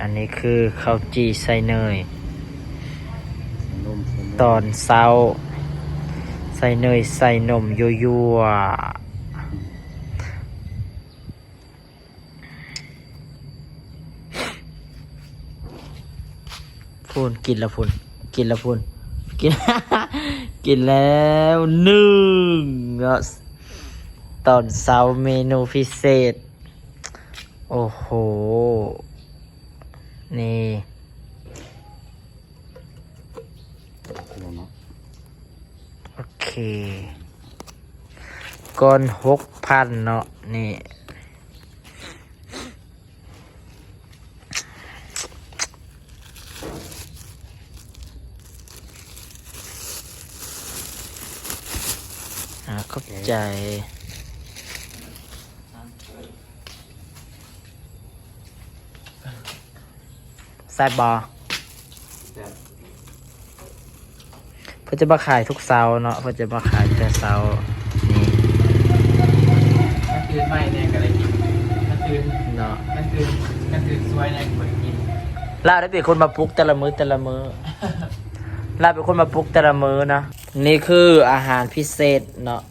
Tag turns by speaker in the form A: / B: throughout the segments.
A: อันนี้คือข้าวจีใส่เนย
B: นม
A: ตอนเช้า ใส่เนยใส่นมยั่วๆพูนกินและพูนกินและพูนกิน กินแล้วหนึ่งเนาะตอนเช้าเมนูพิเศษ โอ้โห นี่
B: เนาะ
A: โอเคก้อนหกพันเนาะนี่อ่าขอบใจ ซบบอเพื่อจะมาขายทุกเสาร์เนาะเพื่อจะมาขายแต่เสาร์นี่
C: มันคืนไม่เนี่ยกันเลยกินมันคืน
A: เนาะ
C: มันคืนมันคืนซวยเนี่ยคนกิน
A: ลาได้เป็นคนมาปลุกแต่ละมือ้อแต่ละมือ้อลาเป็นคนมาปลุกแต่ละมื้อนะนี่คืออาหารพิเศษเนาะ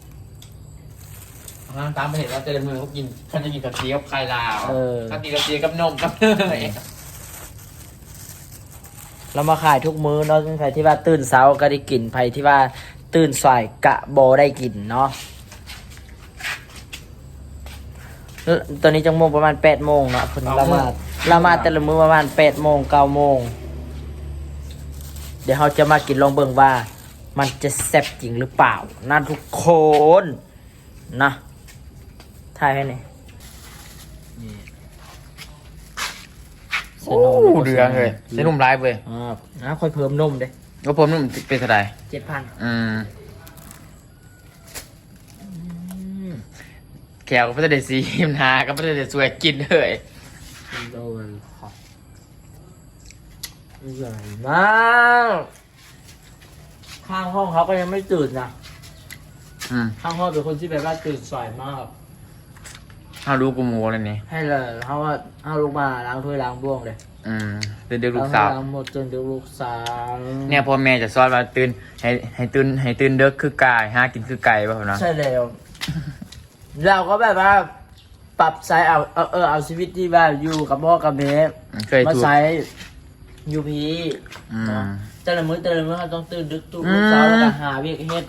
C: น้ำตามไปเห็นว่าเจริญมือเขากินเขาจะกินกับเจียวไข่ลาว
A: เออ
C: เขากินกับเจียวกับนมกับเนย
A: เรามาขายทุกมื้อเนาะใครที่ว่าตื่นเช้าก็ได้กินใครที่ว่าตื่นสายกะโบได้กินเนาะแล้วตอนนี้จังโมงประมาณแปดโมงเนาะคนเรามาเรามาแต่ละมื้อประมาณแปดโมงเก้าโมงเดี๋ยวเราจะมากินลองเบิ่งว่า มันจะแซ่บจริงหรือเปล่านะทุกคนนะถ่ายให้หน่อย ส่นม
C: เดืองเลยใช้นุ่มร้ายเว้ย
A: อ่านะค่อยเพิ่มนมเด้
C: ก็ผมนุ่มเป็นเท่าไหร่
A: เจ็ดพัน
C: อืมแขวก็ไม่ได้ซีมนาก็ไม่ได้สวยกินเลย
A: โดนขอบใหญ่มากข้างห้องเขาก็ยังไม่ตื่นนะ
C: อืม
A: ข้างห้องเป็นคนที่แบบว่าตื่นสายมาก
C: เอาดูกูหมูเลยนี่
A: ให้เลยเขาว่าเอาลูกมาล้างถ้วยล้างบ้วงเลย
C: อืมเด็กๆลูกสาว
A: ล้างหมดจนเดี๋ยวลูกสาว
C: เนี่ยพ่อแม่จะสอนว่าตื่นให้ให้ตื่นให้ตื่นเด็กคือกายหากินคือไก่ป่ะครับนะ
A: ใช่แล้ว เราก็แบบว่า ปรับใช้เอาเอาเออเอาชีวิตที่ว่าอยู่กับพ่อกับแม่
C: เคย
A: มา
C: ถูก
A: ใช้ยูพี
C: อืม
A: แต่ละมื้อแต่ละมื้อเขาต้องตื่นดึกตุก
C: อืม
A: เช้าแล้วก็หาเวียกเฮ็ด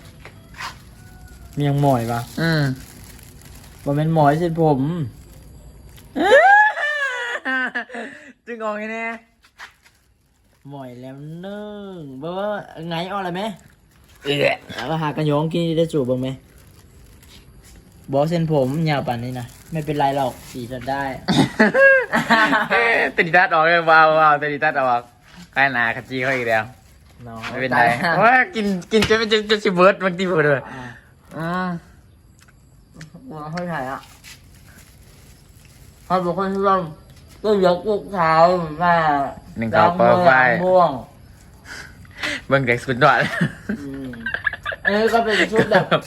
A: มียังหมอยปะ
C: อืม
A: บ่แม่นหมอยสิผม
C: จึงออกไงเนี่ย
A: หมอยแล้วหนึ่งบ่ว่าไงเอาอะไรไหม
C: เอ๊ะ
A: เอามาหากระยองกินได้จูบบ้างไหมบอเส้นผมยาวป่านนี้นะไม่เป็นไรหรอกสีจะได้
C: ติดตัดออกเลยว้าวว้าวติดตัดออกใกล้หนาขจีเขาอีกแล้ว
A: น้อง
C: ไม่เป็นไรว่ากินกินจนจนจนชิเบิร์ดบางทีเบิร์ดเลย
A: อ่ะ
C: อืม
A: มาให้ถ่ายอะเขาบอกคนที่ว่าก็ยกลูกเท้ามา
C: หนึ่งเขาเปิดไฟ
A: ล้างมือล้างม่วง
C: เบิ่งเด็กสุดยอด
A: อืมอันนี้ก็เป็นชุดแบบ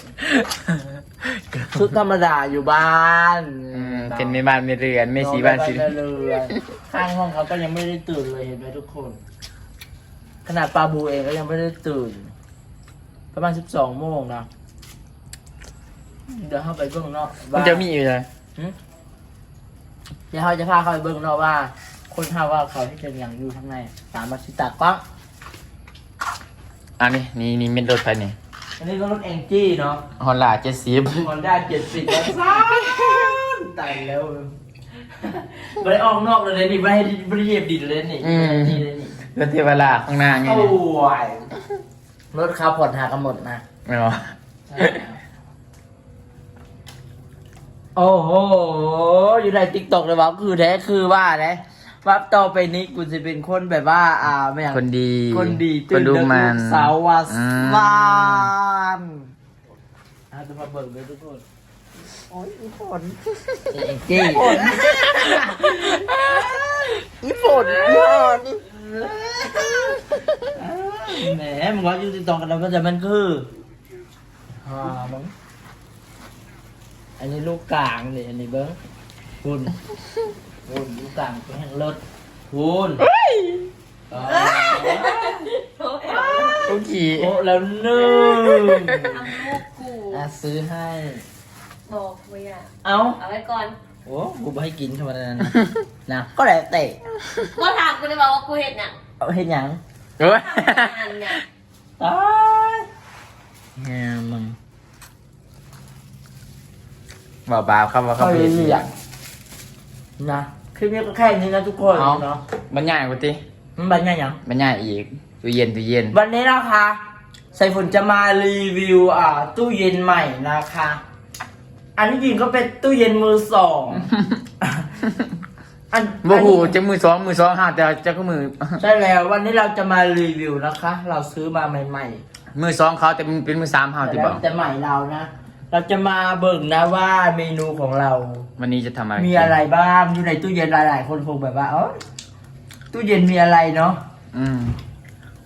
A: ชุดธรรมดาอยู่บ้าน
C: อืมเป็นไม่บ้านไม่เรือนไม่สีบ้านสี
A: นอนเรือนข้างห้องเขาก็ยังไม่ได้ตื่นเลยเห็นไหมทุกคน ขนาดปลาบูเองก็ยังไม่ได้ตื่น ประมาณสิบสองโมงนะ เดี๋ยวเข้าไปเบื้องนอก
C: มัน
A: ว่า
C: จะมีอยู่เลย
A: เดี๋ยวเขาจะพาเข้าไปเบื้องนอกว่า คนท่าว่าเขาที่เป็นอย่างอยู่ข้างในตามมาชิตากล้อง
C: อันนี้นี่นี่เป็นรถไฟนี่
A: อันนี้ก็รถแองจี้เนาะ
C: ฮอนลาเจ็ดสิบ
A: ฮอนด้าเจ็ดสิบแล้วซ่านตายแล้วไม่ได้ออกนอกเลยนี่ไม่ให้ไม่ได้เหยียบดินเลยนี่นี่เลยนี่
C: รถเทวราข้างหน้าไง
A: โอ้
C: เนี่ย
A: ยรถเขาผ่อนหากำหนดนะ
C: ไม่หรอ
A: โอ้โห อยู่ในติ๊กต็อกเลยว่าคือแท้คือว่าแท้ว่าต่อไปนี้กูจะเป็นคนแบบว่า อ่าไม่อยาก
C: คนดี
A: คนดี
C: คนดู
A: เก
C: มัน
A: ลูกสาววา
C: อืม
A: วานอะจะมาเบิกเลยทุกคน
C: โอ้ยอีฝน
A: เอ็งจี้
C: อีฝนยอด
A: แหมมึงว่าอยู่ติ๊กต็อกกันแล้วก็จะมันคือฮ่ามึง อันนี้ลูกกลางนี่อันนี้เบิ้งคุณคุณลูกกลางเป็นแห่งรถคุณ
C: โอเค
A: โอ้แล้วหนึ่ง
D: ทำลูกกู
A: อะซื้อให้
D: บอกไว้อะ
A: เอา
D: เอาไว้ก่อน
A: โอ้กูไม่ให้กินธรรมดานะนะก็แล้วแต่
D: ก็ถามกูเลยบอกว่ากูเห็นน่ะ
A: เอาให้หยัง
C: เอ้ย
D: อันเนี่ย
A: ตายแฮมึง
C: บอกบาครับว่าเขา
A: เขา
C: ผิด
A: เรียกนะคลิปนี้ก็แค่นี้นะทุกคน
C: เอา
A: เนาะ
C: บรรยายกูติ
A: มันเป็นไงยัง
C: บรรยายอีกตู้เย็นตู้เย็น
A: วันนี้นะคะใส่ฝนจะมารีวิวอ่าตู้เย็นใหม่นะคะ อันที่จริงก็เป็นตู้เย็นมือสองอัน
C: โอ้โห
A: อันนี้
C: จะมือสองมือสองห้าแต่จะก็มือ
A: ใช่แล้ววันนี้เราจะมารีวิวนะคะ เราซื้อมาใหม่
C: มือสองเขาแต่มันเป็นมือสาม
A: ๆ
C: เฮา
A: แต่
C: ที่
A: แล้
C: บ
A: ว
C: อก
A: แต่ใหม่เรานะ เราจะมาเบิ่งนะว่าเมนูของเรา
C: วันนี้จะทำอะไร
A: มีอะไรบ้างอยู่ในตู้เย็นหลาย ๆ คนคงแบบว่าเออตู้เย็นมีอะไรเนาะ
C: อืม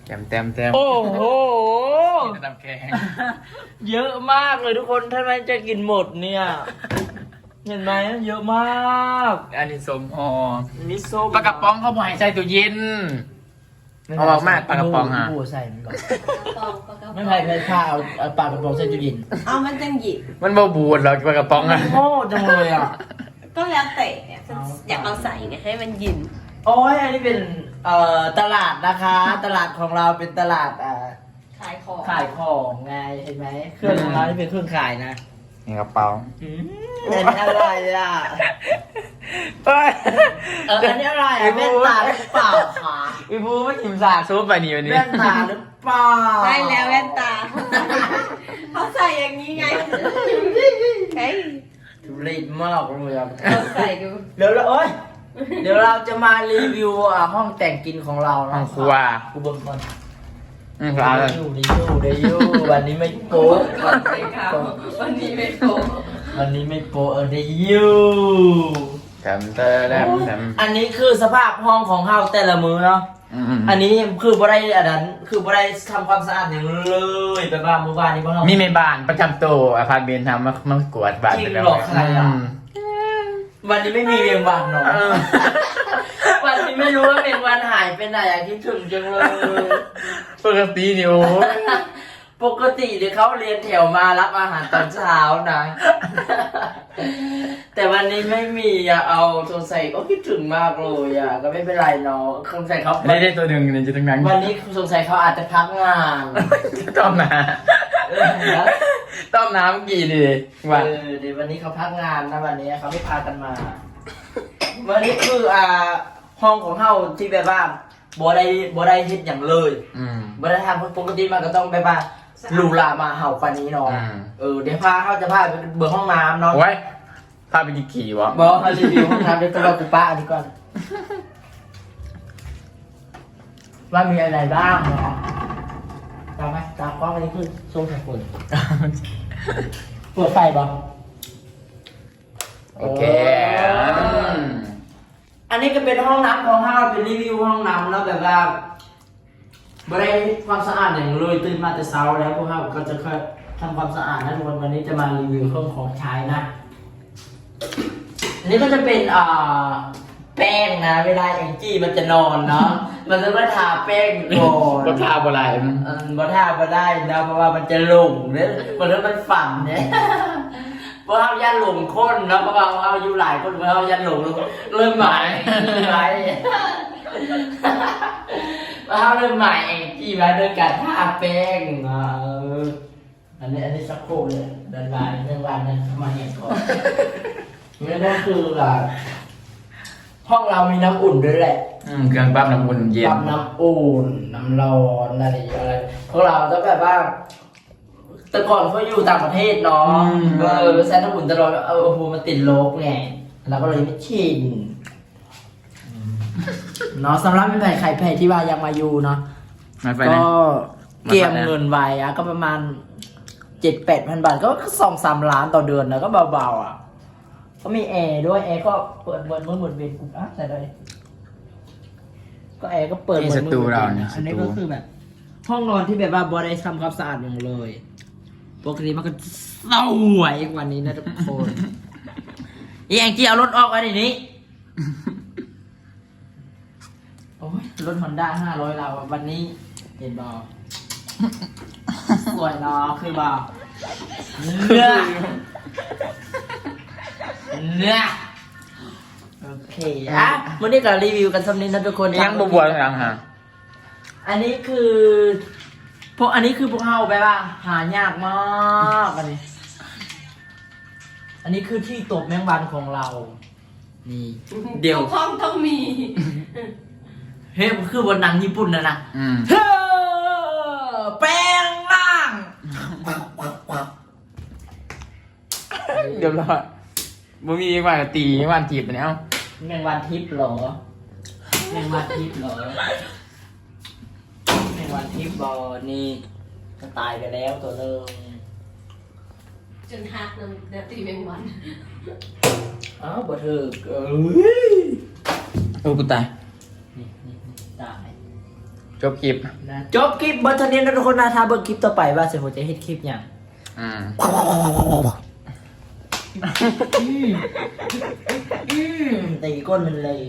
C: แต้มแต้มแต้ม
A: โอ้โห
C: น้ำแข็ง
A: เยอะมากเลยทุกคนถ้าไม่จะกินหมดเนี่ย เห็นไหมเยอะมาก
C: อันนี้สมหอ
A: มิโซะ
C: ปลากระป๋องเขาบอกให้ใส่ตู้เย็น เอาออกมาปลากระป๋องอะ
A: โโหใส่มันก่อน
D: ปองปากกระป๋อง
A: ไม่ใช่ไม่ใช่เอาเอาปลากระป๋องใส่ตู้เย็น
D: เอามันจังหยิบ
C: มันบ่บูดหรอกปลากระป๋องอะ
A: โง่จังเลยอะ
D: ก็แล้วแต่เนี่ย
A: เอา
D: อยากเอาใส่ไงให้มันหยิน
A: โอ้ยอันนี้เป็นเอ่อตลาดนะคะ ตลาดของเราเป็นตลาดอ่า
D: ขายของ
A: ขายของไงเห็นไหมเครื่องของเราที่เป็นเครื่องขายนะ
C: นี่กระเป๋า
A: อืมอันนี้อะไรอะ
C: เอ้ย
A: เอออันนี้อะไรอะแว่นตาหรือเปล่าคะ
C: อีบูไม่ทิมสาซุปไปนี่วันนี้
A: แว่นตาหรือเปล่า
D: ได้แล้วแว่นตาเขาใส่อย่างนี้ไงเฮ้ย
A: ทุเรศมากเลยอะ
D: เขาใส่ดู
A: เดี๋ยวเราโอ๊ยเดี๋ยวเราจะมารีวิวอะห้องแต่งกินของเรานะ
C: ห้องครัว
A: กูเบิ่งก่อน
C: อืมครับ
A: ได้อยู่ได้อยู่ได้อยู่วันนี้ไม่โป๊ะวันนี้ไม่โป๊ะ
D: วันนี้ไม่โกง
A: วันนี้ไม่โป๊ะเออได้อยู่
C: แต้มแต้มแต้ม
A: อันนี้คือสภาพห้องของเฮาแต่ละมือเนาะ
C: อืม
A: อันนี้คือบ่ได้อันนั้นคือบ่ได้ทำความสะอาดอย่างเลยแบบว่าเมื่อวานนี้บ่เฮา
C: มีแม่บ้านประจำตัวอพาร์ตเมนต์ทำมามากวาดบ้าน
A: จริง
C: ไปแล้ว
A: เหรอใครอะ
C: ม
A: วันนี้ไม่มีเวียงวันเนาะ
C: เออ
A: วันนี้ไม่รู้ว่าเวียงวันหายไปไหนอะคิดถึงจังเลย
C: ปกตินี่โอ้ย
A: ปกติเดี๋ยวเขาเรียนแถวมารับอาหารตอนเช้านะ แต่วันนี้ไม่มีอะเอาสงสัยก็คิดถึงมากเลยอะก็ไม่เป็นไรเนาะสงสัยเขา
C: ได้ได้ตัวหนึ่งในจุดทั้งนั้น
A: วันนี้สงสัยเขาอาจจะพักงาน
C: ต้มน้
A: เออนะำ
C: ต้มน้ำกี่ดีว่า
A: เออเดี๋ยววันนี้เขาพักงานนะวันนี้เขาไม่พากันมา วันนี้คืออ่าห้องของเฮาที่แบบว่าบ่ได้บ่ได้เฮ็ดอย่างเลย
C: อืม
A: บ่ได้ทำปกติมันก็ต้องแบบว่า หลูหลามาเห่ากว่านี้เนาะ
C: อืม
A: เออเดี๋ยวพาเขาจะพาไปเบิ่งห้องน้ำเนาะ
C: โอ้ยพาไปกี่ขี่วะ
A: บอกเขารีวิวห้องน้ำเดี๋ยวตัวกูป้าอันนี้ก่อนว่ามีอะไรบ้างเนาะตามไหมตามกล้องอันนี้คือทรงแขกคนเปิดไฟบ่
C: โอเค
A: อืมอันนี้ก็เป็นห้องน้ำของเราเป็นรีวิวห้องน้ำแล้วแบบว่า บริความสะอาดอย่างเลยตื่นมาแต่เช้าแล้วพวกเราก็จะค่อยทำความสะอาดนะทุกคนวันนี้จะมารีวิวเครื่องของใช้นะอันนี้ก็จะเป็นอ่าแป้งนะ เวลาแองจี้มันจะนอนเนาะมันจะไม่ทาแป้งก่อน
C: ก็ทาบอะไร
A: เออบ่ทาบ่ได้นะเพราะว่ามันจะหลงเนี่ยมันแล้วมันฝันเนี่ยเพราะเอายันหลงคนเนาะเพราะว่าเอาอยู่หลายคนเพราะเอายันหลงเริ่มหมายหมาย เพราะเอาเริ่มหมายแองจี้มาด้วยการทาแป้งอะเอออันนี้อันนี้สักโครกเลยเดินมาเรื่องวันนั้นมาเห็นก่อนนี่ก็คืออะห้องเรามีน้ำอุ่นด้วยแหละ
C: อืมเครื่องปั๊มน้ำอุ่นเย็น
A: ปรับน้ำอุ่น น้ำร้อนอะไรอะไรพวกเราต้องแบบว่าแต่ก่อนเขาอยู่ต่างประเทศเนาะเออแซนน้ำอุ่นตลอดเออโอ้โหมันติดลบไงเราก็เลยไม่ชิน เนาะสำหรับไม่แผ่ใครแผ่ที่ว่ายังมาอยู่เนาะ
C: มาไป
A: ก็
C: นะ
A: เกี่ยมเงินไว้อะก็ประมาณเจ็ดแปดพันบาทก็สองสามล้านต่อเดือนนะก็เบาๆอะ ก็มีแอร์ด้วยแอร์ก็เปิดเปิดเมื่อหมดเวรกูอะใส่เลยก็แอร์ก็เปิด
C: นี่
A: หม
C: ส
A: ด
C: ตู
A: มื่อ
C: เรา
A: หมด
C: เนี่ย
A: อันนี้
C: สตู
A: ก็คือแบบ ห้องนอนที่แบบว่าบอได้ทำความสะอาดอย่างเลยปกติมันก็สวยกว่านี้นะทุกคน อีแองจี้เอารถออกไว้ในนี้ รถฮอนด้าห้าร้อยเราวันนี้เห็นบอสวยเนาะคือบอเนื้อเนื้อโอเคอะวันนี้ก็รีวิวกันสำนี้นะทุกคน
C: ยังบวบๆยังฮะ
A: อันนี้คือพวกอันนี้คือพวกเฮาไปว่าหายากมากอันนี้ อันนี้คือที่ตบแมงวันของเรา นี่ เดี๋ยว
D: ทุกห้องต้องมี
A: เฮ้ยมันคือบนหนังญี่ปุ่นนะนะ
C: อืม
A: เฮ้อแปลงร่าง
C: เดี๋ยวรอบ่มีวันตีวันจีบไปแล้ว
A: แมงวันทิพย์เหรอแมงวันทิพย์เหรอแมงวันทิพย์บอนี่ก็ตายไปแล้วตัวเริ่ม
D: จนหักน้ำเดือดตีแมงวัน
A: อ้าวบ่เธอเอ้ย
C: โอ้กูตาย
A: นี่นี่นี่ตาย
C: จบคลิป
A: นะจบคลิปบันเทอนี้นะทุกคนนะถ้าเบิ่งคลิปต่อไปว่าเสียหัวใจเฮ็ดคลิปอย่าง
C: อืม
A: อืมอืมตีก้นมันเลย